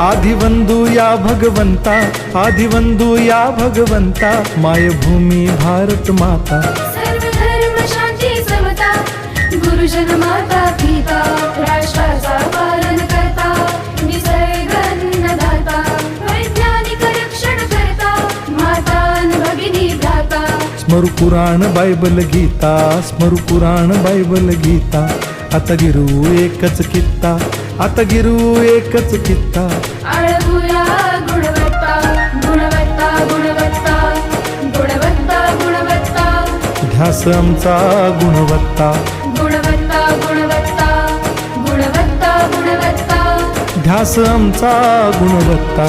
आदिवंदू या भगवंता आदिवंदू या भगवंता मायभूमी भारत माता। सर्व धर्म शांती समता गुरुजन माता पिता राष्ट्राचा पालन करता निसर्ग अन्नदाता वैज्ञानिक रक्षण करता माता अन भगिनी भ्राता। स्मरु पुराण बायबल गीता स्मरु पुराण बायबल गीता आता गिरू एकच कित्ता। आता गिरू एकच कित्ता आळवूया गुणवत्ता गुणवत्ता गुणवत्ता गुणवत्ता गुणवत्ता. ध्यास आमचा गुणवत्ता. गुणवत्ता गुणवत्ता गुणवत्ता गुणवत्ता. ध्यास आमचा गुणवत्ता.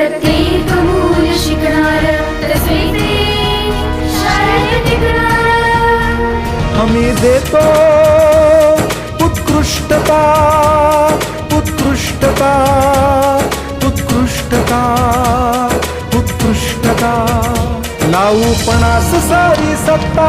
प्रत्येक मूल शिकणार तसे शाळेत टिकणार. आम्ही देतो उत्कृष्टता उत्कृष्टता उत्कृष्टता उत्कृष्टता. लावू पणास सारी सत्ता.